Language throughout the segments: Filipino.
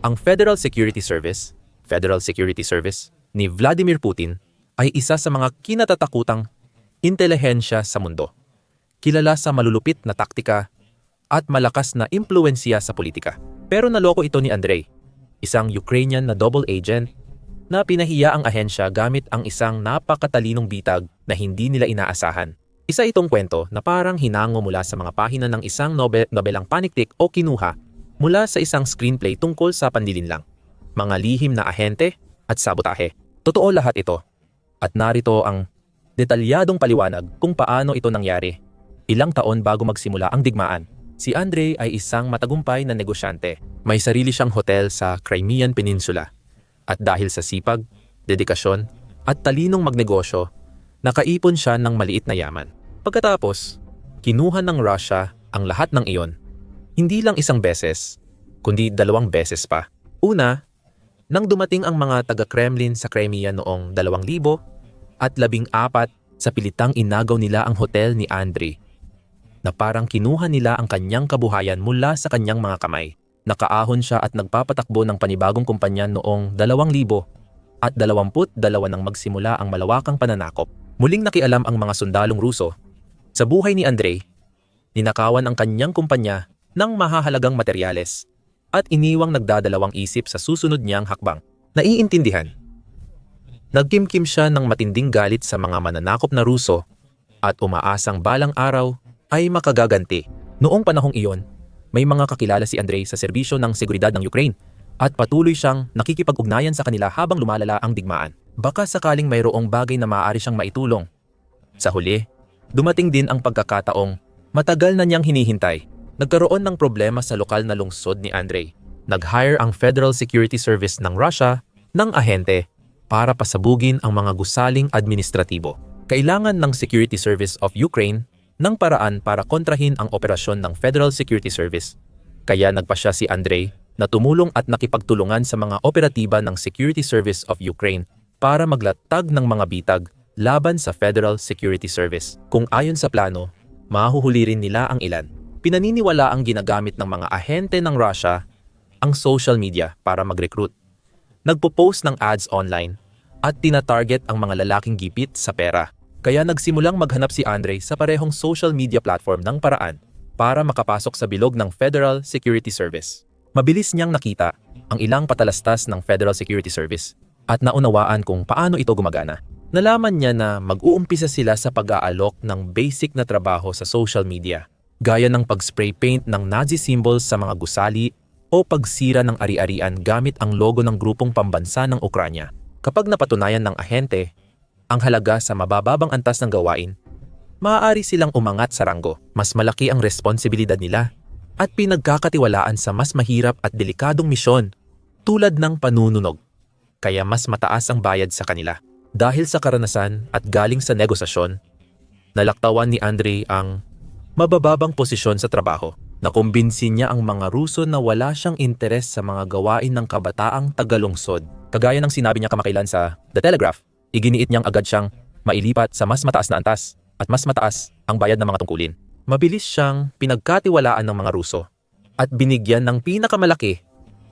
Ang Federal Security Service, Federal Security Service ni Vladimir Putin ay isa sa mga kinatatakutang intelihensya sa mundo. Kilala sa malulupit na taktika at malakas na impluensya sa politika. Pero naloko ito ni Andrei, isang Ukrainian na double agent na pinahiya ang ahensya gamit ang isang napakatalinong bitag na hindi nila inaasahan. Isa itong kwento na parang hinango mula sa mga pahina ng isang nobe- nobelang paniktik o kinuha mula sa isang screenplay tungkol sa panlilinlang, mga lihim na ahente at sabotahe. Totoo lahat ito. At narito ang detalyadong paliwanag kung paano ito nangyari. Ilang taon bago magsimula ang digmaan, si Andre ay isang matagumpay na negosyante. May sarili siyang hotel sa Crimean Peninsula. At dahil sa sipag, dedikasyon, at talinong magnegosyo, nakaipon siya ng maliit na yaman. Pagkatapos, kinuha ng Russia ang lahat ng iyon. Hindi lang isang beses, kundi dalawang beses pa. Una, nang dumating ang mga taga-Kremlin sa Crimea noong 2000 at labing apat sa pilitang inagaw nila ang hotel ni Andriy na parang kinuha nila ang kanyang kabuhayan mula sa kanyang mga kamay. Nakaahon siya at nagpapatakbo ng panibagong kumpanya noong 2000 at 22 nang magsimula ang malawakang pananakop. Muling nakialam ang mga sundalong Ruso sa buhay ni Andrei. Ninakawan ang kanyang kumpanya ng mahahalagang materyales at iniwang nagdadalawang isip sa susunod niyang hakbang. Naiintindihan. Nagkimkim siya ng matinding galit sa mga mananakop na Ruso at umaasang balang araw ay makagaganti. Noong panahong iyon, may mga kakilala si Andrei sa serbisyo ng seguridad ng Ukraine at patuloy siyang nakikipag-ugnayan sa kanila habang lumalala ang digmaan. Baka sakaling mayroong bagay na maaari siyang maitulong. Sa huli, dumating din ang pagkakataong matagal na niyang hinihintay. Nagkaroon ng problema sa lokal na lungsod ni Andrei. Nag-hire ang Federal Security Service ng Russia ng ahente para pasabugin ang mga gusaling administratibo. Kailangan ng Security Service of Ukraine ng paraan para kontrahin ang operasyon ng Federal Security Service. Kaya nagpasya si Andrei na tumulong at nakipagtulungan sa mga operatiba ng Security Service of Ukraine para maglatag ng mga bitag laban sa Federal Security Service. Kung ayon sa plano, mahuhuli rin nila ang ilan. Pinaniniwala ang ginagamit ng mga ahente ng Russia ang social media para mag-recruit. Nagpo-post ng ads online at tina-target ang mga lalaking gipit sa pera. Kaya nagsimulang maghanap si Andre sa parehong social media platform ng paraan para makapasok sa bilog ng Federal Security Service. Mabilis niyang nakita ang ilang patalastas ng Federal Security Service at naunawaan kung paano ito gumagana. Nalaman niya na mag-uumpisa sila sa pag-aalok ng basic na trabaho sa social media, gaya ng pag-spray paint ng Nazi symbols sa mga gusali o pagsira ng ari-arian gamit ang logo ng grupong pambansa ng Ukranya. Kapag napatunayan ng ahente ang halaga sa mabababang antas ng gawain, maaari silang umangat sa ranggo. Mas malaki ang responsibilidad nila at pinagkakatiwalaan sa mas mahirap at delikadong misyon tulad ng panununog. Kaya mas mataas ang bayad sa kanila. Dahil sa karanasan at galing sa negosasyon, nalaktawan ni Andre ang mabababang posisyon sa trabaho. Nakumbinsin niya ang mga Ruso na wala siyang interes sa mga gawain ng kabataang tagalungsod. Kagaya ng sinabi niya kamakailan sa The Telegraph, iginiit niyang agad siyang mailipat sa mas mataas na antas at mas mataas ang bayad ng mga tungkulin. Mabilis siyang pinagkatiwalaan ng mga Ruso at binigyan ng pinakamalaki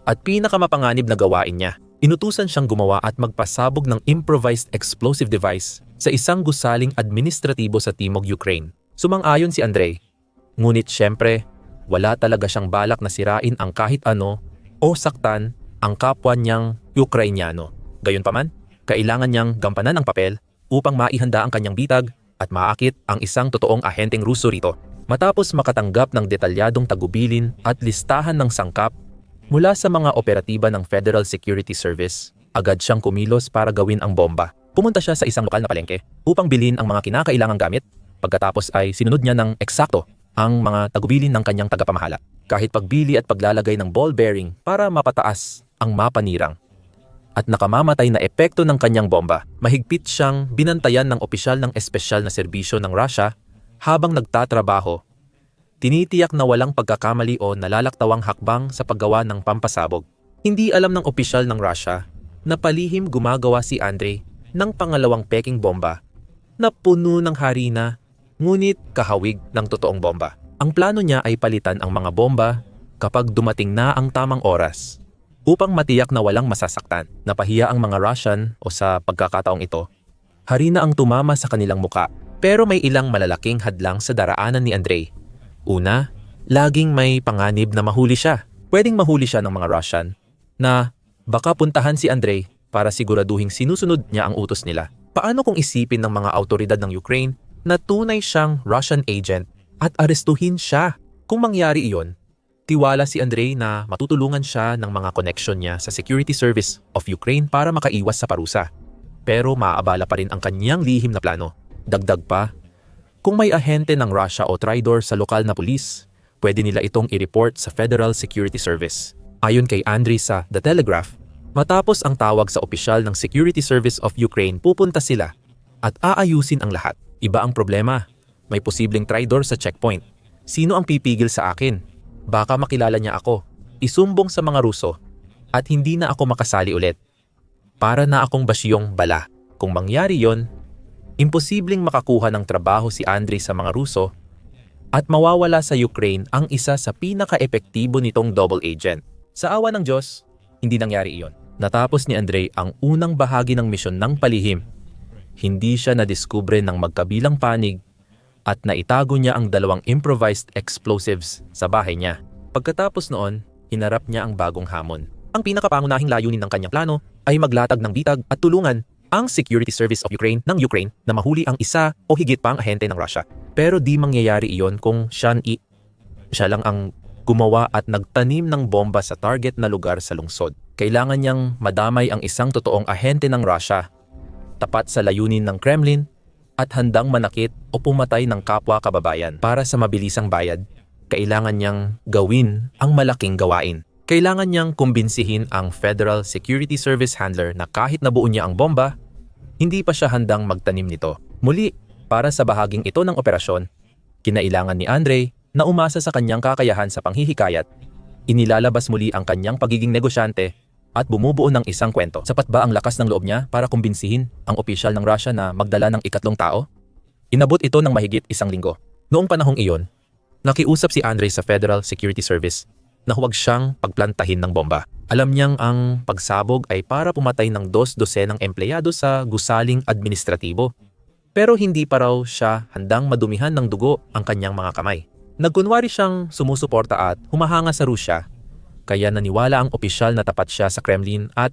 at pinakamapanganib na gawain niya. Inutusan siyang gumawa at magpasabog ng improvised explosive device sa isang gusaling administratibo sa Timog Ukraine. Sumang-ayon si Andrei. Ngunit syempre, wala talaga siyang balak na sirain ang kahit ano o saktan ang kapwa niyang Ukrainyano. Gayunpaman, kailangan niyang gampanan ang papel upang maihanda ang kanyang bitag at maakit ang isang totoong ahenteng Ruso rito. Matapos makatanggap ng detalyadong tagubilin at listahan ng sangkap mula sa mga operatiba ng Federal Security Service, agad siyang kumilos para gawin ang bomba. Pumunta siya sa isang lokal na palengke upang bilhin ang mga kinakailangang gamit. Pagkatapos ay sinunod niya ng eksakto ang mga tagubilin ng kanyang tagapamahala. Kahit pagbili at paglalagay ng ball bearing para mapataas ang mapanirang. At nakamamatay na epekto ng kanyang bomba, mahigpit siyang binantayan ng opisyal ng espesyal na serbisyo ng Russia habang nagtatrabaho. Tinitiyak na walang pagkakamali o nalalaktawang hakbang sa paggawa ng pampasabog. Hindi alam ng opisyal ng Russia na palihim gumagawa si Andre ng pangalawang peking bomba na puno ng harina ngunit kahawig ng totoong bomba. Ang plano niya ay palitan ang mga bomba kapag dumating na ang tamang oras Upang matiyak na walang masasaktan, napahiya ang mga Russian o sa pagkakataong ito, harina ang tumama sa kanilang muka. Pero may ilang malalaking hadlang sa daraanan ni Andrei. Una, laging may panganib na mahuli siya. Pwedeng mahuli siya ng mga Russian na baka puntahan si Andrei para siguraduhing sinusunod niya ang utos nila. Paano kung isipin ng mga autoridad ng Ukraine na tunay siyang Russian agent at arestuhin siya? Kung mangyari iyon, tiwala si Andrei na matutulungan siya ng mga connection niya sa Security Service of Ukraine para makaiwas sa parusa. Pero maaabala pa rin ang kanyang lihim na plano. Dagdag pa, kung may ahente ng Russia o Tridor sa lokal na pulis, pwede nila itong i-report sa Federal Security Service. Ayon kay Andriy sa The Telegraph, matapos ang tawag sa opisyal ng Security Service of Ukraine, pupunta sila at aayusin ang lahat. Iba ang problema. May posibleng Tridor sa checkpoint. Sino ang pipigil sa akin? Baka makilala niya ako. Isumbong sa mga Ruso at hindi na ako makasali ulit. Para na akong basyong bala. Kung mangyari yon, imposibleng makakuha ng trabaho si Andriy sa mga Ruso at mawawala sa Ukraine ang isa sa pinaka-epektibo nitong double agent. Sa awa ng Diyos, hindi nangyari iyon. Natapos ni Andrei ang unang bahagi ng misyon ng palihim. Hindi siya nadiskubre ng magkabilang panig at naitago niya ang dalawang improvised explosives sa bahay niya. Pagkatapos noon, hinarap niya ang bagong hamon. Ang pinakapangunahing layunin ng kanyang plano ay maglatag ng bitag at tulungan ang Security Service of Ukraine ng Ukraine na mahuli ang isa o higit pang ahente ng Russia. Pero di mangyayari iyon kung siya, i- siya lang ang gumawa at nagtanim ng bomba sa target na lugar sa lungsod. Kailangan niyang madamay ang isang totoong ahente ng Russia, tapat sa layunin ng Kremlin, at handang manakit o pumatay ng kapwa kababayan para sa mabilisang bayad. Kailangan niyang gawin ang malaking gawain. Kailangan niyang kumbinsihin ang Federal Security Service handler na kahit nabuo niya ang bomba, hindi pa siya handang magtanim nito. Muli, para sa bahaging ito ng operasyon, kinailangan ni Andre na umasa sa kanyang kakayahan sa panghihikayat, inilalabas muli ang kanyang pagiging negosyante at bumubuo ng isang kwento. Sapat ba ang lakas ng loob niya para kumbinsihin ang opisyal ng Russia na magdala ng ikatlong tao? Inabot ito ng mahigit isang linggo. Noong panahong iyon, nakiusap si Andre sa Federal Security Service na huwag siyang pagplantahin ng bomba. Alam niyang ang pagsabog ay para pumatay ng dos dosenang empleyado sa gusaling administratibo. Pero hindi pa raw siya handang madumihan ng dugo ang kanyang mga kamay. Nagkunwari siyang sumusuporta at humahanga sa Rusya, kaya naniwala ang opisyal na tapat siya sa Kremlin at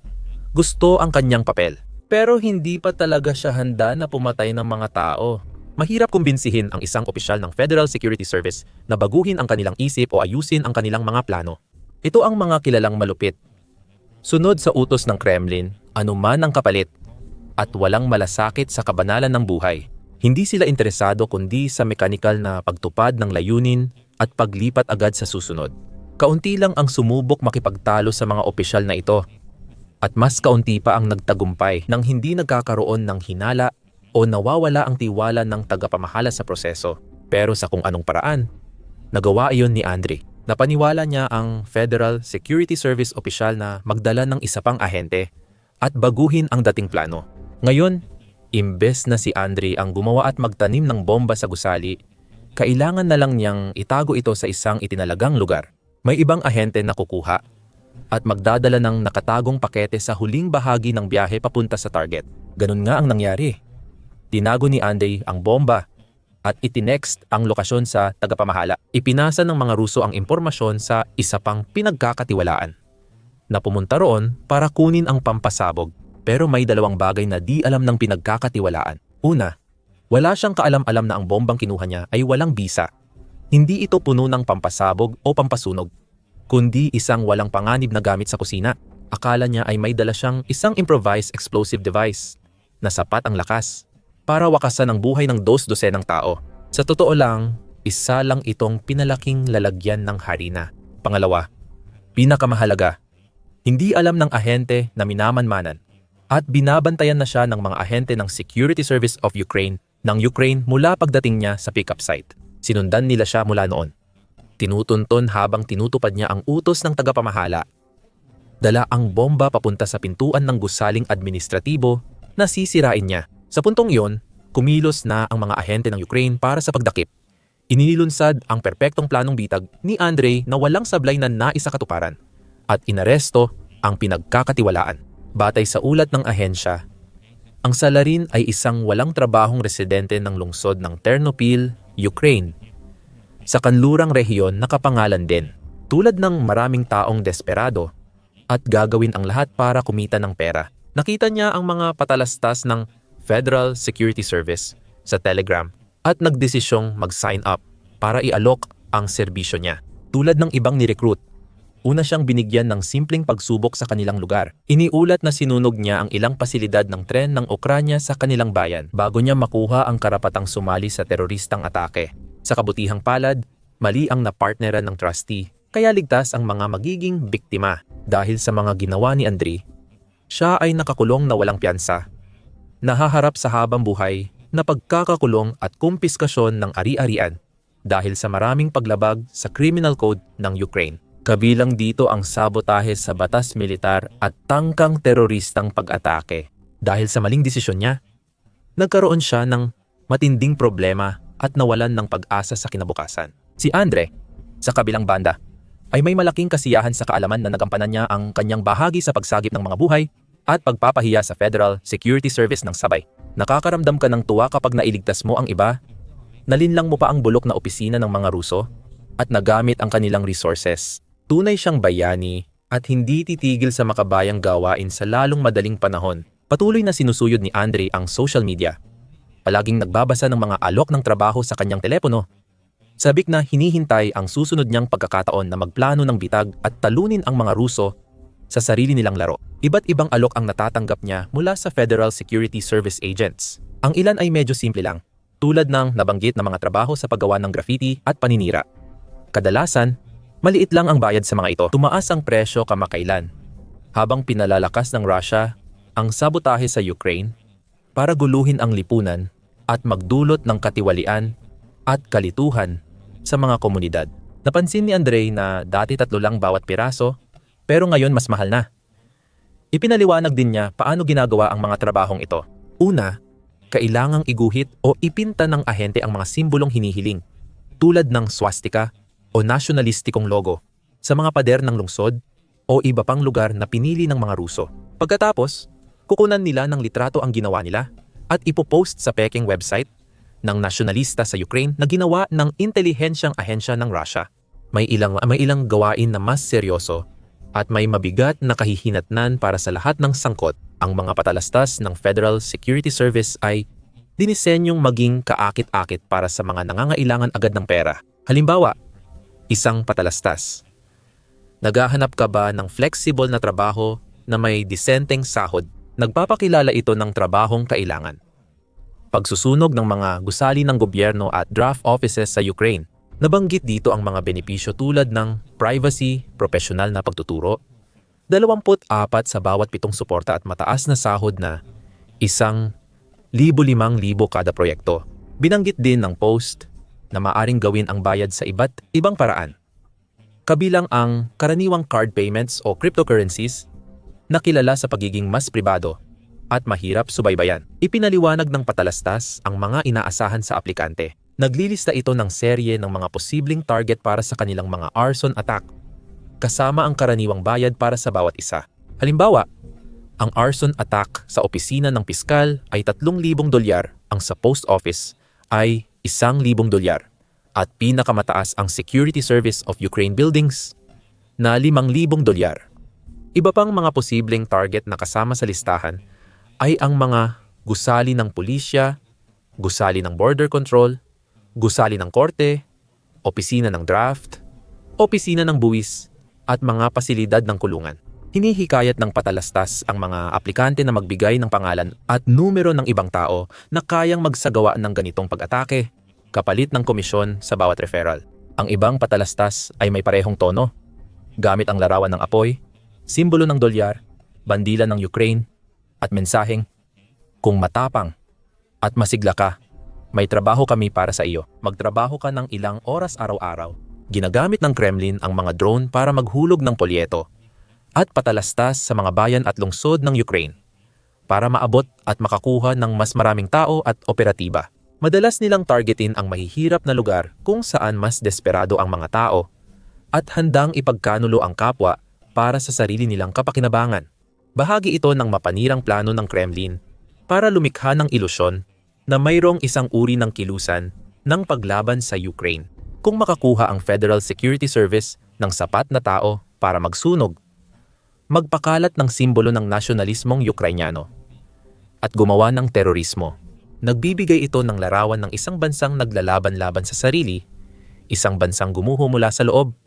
gusto ang kanyang papel. Pero hindi pa talaga siya handa na pumatay ng mga tao. Mahirap kumbinsihin ang isang opisyal ng Federal Security Service na baguhin ang kanilang isip o ayusin ang kanilang mga plano. Ito ang mga kilalang malupit. Sunod sa utos ng Kremlin, anuman ang kapalit, at walang malasakit sa kabanalan ng buhay. Hindi sila interesado kundi sa mekanikal na pagtupad ng layunin at paglipat agad sa susunod. Kaunti lang ang sumubok makipagtalo sa mga opisyal na ito. At mas kaunti pa ang nagtagumpay nang hindi nagkakaroon ng hinala o nawawala ang tiwala ng tagapamahala sa proseso. Pero sa kung anong paraan, nagawa iyon ni Andre. Napaniwala niya ang Federal Security Service opisyal na magdala ng isa pang ahente at baguhin ang dating plano. Ngayon, imbes na si Andre ang gumawa at magtanim ng bomba sa gusali, kailangan na lang niyang itago ito sa isang itinalagang lugar. May ibang ahente na kukuha at magdadala ng nakatagong pakete sa huling bahagi ng biyahe papunta sa target. Ganun nga ang nangyari. Tinago ni Andy ang bomba at itinext ang lokasyon sa tagapamahala. Ipinasa ng mga Ruso ang impormasyon sa isa pang pinagkakatiwalaan na pumunta roon para kunin ang pampasabog. Pero may dalawang bagay na di alam ng pinagkakatiwalaan. Una, wala siyang kaalam-alam na ang bombang kinuha niya ay walang bisa. Hindi ito puno ng pampasabog o pampasunog, kundi isang walang panganib na gamit sa kusina. Akala niya ay may dala siyang isang improvised explosive device na sapat ang lakas para wakasan ang buhay ng dos dosenang tao. Sa totoo lang, isa lang itong pinalaking lalagyan ng harina. Pangalawa, pinakamahalaga, hindi alam ng ahente na minamanmanan at binabantayan na siya ng mga ahente ng Security Service of Ukraine ng Ukraine mula pagdating niya sa pickup site. Sinundan nila siya mula noon. Tinutunton habang tinutupad niya ang utos ng tagapamahala. Dala ang bomba papunta sa pintuan ng gusaling administratibo na sisirain niya. Sa puntong iyon, kumilos na ang mga ahente ng Ukraine para sa pagdakip. Inilunsad ang perpektong planong bitag ni Andrei na walang sablay na naisa katuparan at inaresto ang pinagkakatiwalaan. Batay sa ulat ng ahensya, ang salarin ay isang walang trabahong residente ng lungsod ng Ternopil, Ukraine. Sa kanlurang rehiyon nakapangalan din, tulad ng maraming taong desperado at gagawin ang lahat para kumita ng pera. Nakita niya ang mga patalastas ng Federal Security Service sa Telegram at nagdesisyong mag-sign up para i-alok ang serbisyo niya. Tulad ng ibang ni-recruit, una siyang binigyan ng simpleng pagsubok sa kanilang lugar. Iniulat na sinunog niya ang ilang pasilidad ng tren ng Ukranya sa kanilang bayan bago niya makuha ang karapatang sumali sa teroristang atake. Sa kabutihang palad, mali ang napartneran ng trustee kaya ligtas ang mga magiging biktima. Dahil sa mga ginawa ni Andre, siya ay nakakulong na walang piyansa. Nahaharap sa habang buhay na pagkakakulong at kumpiskasyon ng ari-arian dahil sa maraming paglabag sa criminal code ng Ukraine. Kabilang dito ang sabotahe sa batas militar at tangkang teroristang pag-atake. Dahil sa maling desisyon niya, nagkaroon siya ng matinding problema at nawalan ng pag-asa sa kinabukasan. Si Andre, sa kabilang banda, ay may malaking kasiyahan sa kaalaman na nagampanan niya ang kanyang bahagi sa pagsagip ng mga buhay at pagpapahiya sa Federal Security Service ng sabay. Nakakaramdam ka ng tuwa kapag nailigtas mo ang iba, nalinlang mo pa ang bulok na opisina ng mga Ruso, at nagamit ang kanilang resources Tunay siyang bayani at hindi titigil sa makabayang gawain sa lalong madaling panahon. Patuloy na sinusuyod ni Andre ang social media. Palaging nagbabasa ng mga alok ng trabaho sa kanyang telepono. Sabik na hinihintay ang susunod niyang pagkakataon na magplano ng bitag at talunin ang mga Ruso sa sarili nilang laro. Iba't ibang alok ang natatanggap niya mula sa Federal Security Service agents. Ang ilan ay medyo simple lang, tulad ng nabanggit na mga trabaho sa paggawa ng graffiti at paninira. Kadalasan, Maliit lang ang bayad sa mga ito. Tumaas ang presyo kamakailan. Habang pinalalakas ng Russia ang sabotahe sa Ukraine para guluhin ang lipunan at magdulot ng katiwalian at kalituhan sa mga komunidad. Napansin ni Andre na dati tatlo lang bawat piraso pero ngayon mas mahal na. Ipinaliwanag din niya paano ginagawa ang mga trabahong ito. Una, kailangang iguhit o ipinta ng ahente ang mga simbolong hinihiling tulad ng swastika o nasyonalistikong logo sa mga pader ng lungsod o iba pang lugar na pinili ng mga Ruso. Pagkatapos, kukunan nila ng litrato ang ginawa nila at ipopost sa peking website ng nasyonalista sa Ukraine na ginawa ng intelihensyang ahensya ng Russia. May ilang, may ilang gawain na mas seryoso at may mabigat na kahihinatnan para sa lahat ng sangkot. Ang mga patalastas ng Federal Security Service ay dinisenyong maging kaakit-akit para sa mga nangangailangan agad ng pera. Halimbawa, isang patalastas. Naghahanap ka ba ng flexible na trabaho na may disenteng sahod? Nagpapakilala ito ng trabahong kailangan. Pagsusunog ng mga gusali ng gobyerno at draft offices sa Ukraine. Nabanggit dito ang mga benepisyo tulad ng privacy, profesional na pagtuturo, 24 sa bawat pitong suporta at mataas na sahod na isang libo-limang libo kada proyekto. Binanggit din ng post na maaring gawin ang bayad sa iba't ibang paraan. Kabilang ang karaniwang card payments o cryptocurrencies na kilala sa pagiging mas pribado at mahirap subaybayan. Ipinaliwanag ng patalastas ang mga inaasahan sa aplikante. Naglilista ito ng serye ng mga posibleng target para sa kanilang mga arson attack, kasama ang karaniwang bayad para sa bawat isa. Halimbawa, ang arson attack sa opisina ng piskal ay 3,000 dolyar, ang sa post office ay isang libong dolyar at pinakamataas ang Security Service of Ukraine Buildings na limang libong dolyar. Iba pang mga posibleng target na kasama sa listahan ay ang mga gusali ng pulisya, gusali ng border control, gusali ng korte, opisina ng draft, opisina ng buwis, at mga pasilidad ng kulungan. Hinihikayat ng patalastas ang mga aplikante na magbigay ng pangalan at numero ng ibang tao na kayang magsagawa ng ganitong pag-atake, kapalit ng komisyon sa bawat referral. Ang ibang patalastas ay may parehong tono, gamit ang larawan ng apoy, simbolo ng dolyar, bandila ng Ukraine, at mensaheng, kung matapang at masigla ka, may trabaho kami para sa iyo. Magtrabaho ka ng ilang oras araw-araw. Ginagamit ng Kremlin ang mga drone para maghulog ng polyeto at patalastas sa mga bayan at lungsod ng Ukraine para maabot at makakuha ng mas maraming tao at operatiba. Madalas nilang targetin ang mahihirap na lugar kung saan mas desperado ang mga tao at handang ipagkanulo ang kapwa para sa sarili nilang kapakinabangan. Bahagi ito ng mapanirang plano ng Kremlin para lumikha ng ilusyon na mayroong isang uri ng kilusan ng paglaban sa Ukraine. Kung makakuha ang Federal Security Service ng sapat na tao para magsunog, magpakalat ng simbolo ng nasyonalismong Ukrainyano at gumawa ng terorismo. Nagbibigay ito ng larawan ng isang bansang naglalaban-laban sa sarili, isang bansang gumuho mula sa loob,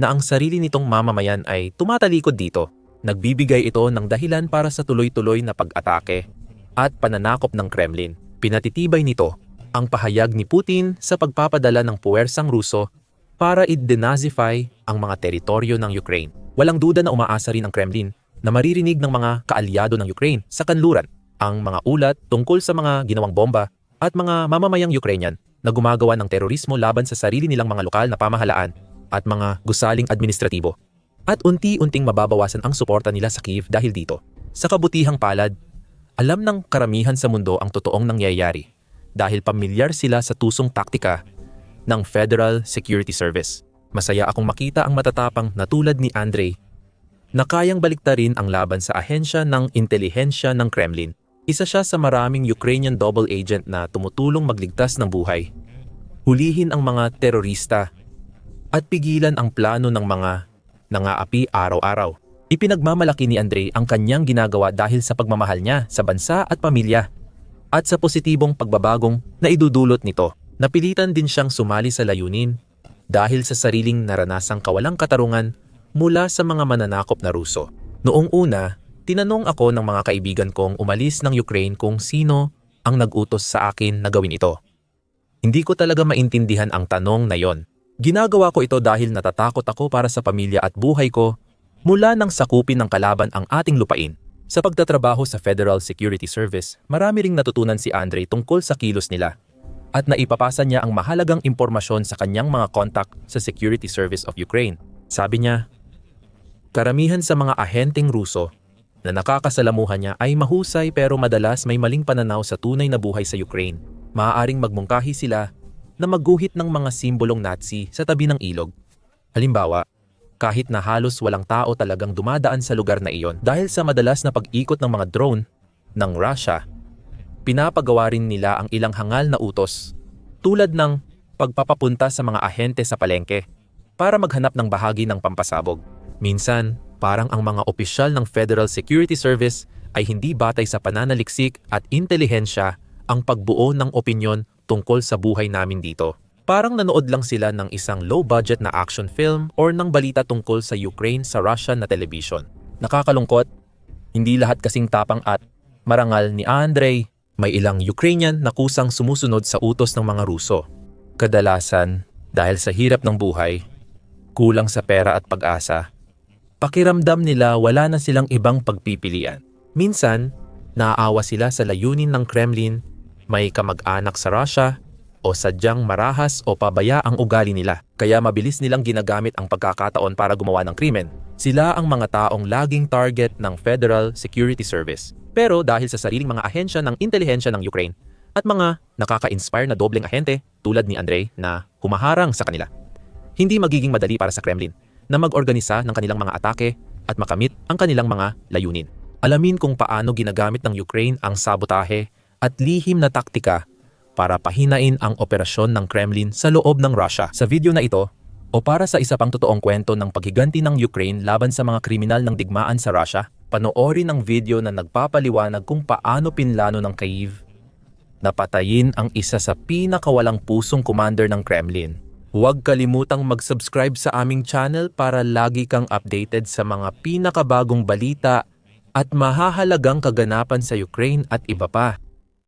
na ang sarili nitong mamamayan ay tumatalikod dito. Nagbibigay ito ng dahilan para sa tuloy-tuloy na pag-atake at pananakop ng Kremlin. Pinatitibay nito ang pahayag ni Putin sa pagpapadala ng puwersang Ruso para i-denazify ang mga teritoryo ng Ukraine. Walang duda na umaasa rin ang Kremlin na maririnig ng mga kaalyado ng Ukraine sa kanluran ang mga ulat tungkol sa mga ginawang bomba at mga mamamayang Ukrainian na gumagawa ng terorismo laban sa sarili nilang mga lokal na pamahalaan at mga gusaling administratibo. At unti-unting mababawasan ang suporta nila sa Kiev dahil dito. Sa kabutihang palad, alam ng karamihan sa mundo ang totoong nangyayari dahil pamilyar sila sa tusong taktika ng Federal Security Service. Masaya akong makita ang matatapang na tulad ni Andrei na kayang baliktarin ang laban sa ahensya ng intelihensya ng Kremlin. Isa siya sa maraming Ukrainian double agent na tumutulong magligtas ng buhay. Hulihin ang mga terorista at pigilan ang plano ng mga nangaapi araw-araw. Ipinagmamalaki ni Andre ang kanyang ginagawa dahil sa pagmamahal niya sa bansa at pamilya at sa positibong pagbabagong na idudulot nito. Napilitan din siyang sumali sa layunin dahil sa sariling naranasang kawalang katarungan mula sa mga mananakop na Ruso. Noong una, tinanong ako ng mga kaibigan kong umalis ng Ukraine kung sino ang nag-utos sa akin na gawin ito. Hindi ko talaga maintindihan ang tanong na yon. Ginagawa ko ito dahil natatakot ako para sa pamilya at buhay ko mula nang sakupin ng kalaban ang ating lupain. Sa pagtatrabaho sa Federal Security Service, marami ring natutunan si Andre tungkol sa kilos nila at naipapasa niya ang mahalagang impormasyon sa kanyang mga kontak sa Security Service of Ukraine. Sabi niya, karamihan sa mga ahenteng Ruso na nakakasalamuhan niya ay mahusay pero madalas may maling pananaw sa tunay na buhay sa Ukraine. Maaaring magmungkahi sila na magguhit ng mga simbolong Nazi sa tabi ng ilog. Halimbawa, kahit na halos walang tao talagang dumadaan sa lugar na iyon dahil sa madalas na pag-ikot ng mga drone ng Russia, pinapagawa rin nila ang ilang hangal na utos tulad ng pagpapapunta sa mga ahente sa palengke para maghanap ng bahagi ng pampasabog. Minsan, parang ang mga opisyal ng Federal Security Service ay hindi batay sa pananaliksik at intelihensya ang pagbuo ng opinyon tungkol sa buhay namin dito. Parang nanood lang sila ng isang low-budget na action film or ng balita tungkol sa Ukraine sa Russian na television. Nakakalungkot, hindi lahat kasing tapang at marangal ni Andrei. May ilang Ukrainian na kusang sumusunod sa utos ng mga Ruso. Kadalasan, dahil sa hirap ng buhay, kulang sa pera at pag-asa, pakiramdam nila wala na silang ibang pagpipilian. Minsan, naaawa sila sa layunin ng Kremlin, may kamag-anak sa Russia, o sadyang marahas o pabaya ang ugali nila, kaya mabilis nilang ginagamit ang pagkakataon para gumawa ng krimen. Sila ang mga taong laging target ng Federal Security Service. Pero dahil sa sariling mga ahensya ng intelihensya ng Ukraine at mga nakaka-inspire na dobleng ahente tulad ni Andrei na humaharang sa kanila, hindi magiging madali para sa Kremlin na mag-organisa ng kanilang mga atake at makamit ang kanilang mga layunin. Alamin kung paano ginagamit ng Ukraine ang sabotahe at lihim na taktika para pahinain ang operasyon ng Kremlin sa loob ng Russia. Sa video na ito, o para sa isa pang totoong kwento ng paghiganti ng Ukraine laban sa mga kriminal ng digmaan sa Russia, panoorin ang video na nagpapaliwanag kung paano pinlano ng Kyiv na patayin ang isa sa pinakawalang pusong commander ng Kremlin. Huwag kalimutang mag-subscribe sa aming channel para lagi kang updated sa mga pinakabagong balita at mahahalagang kaganapan sa Ukraine at iba pa.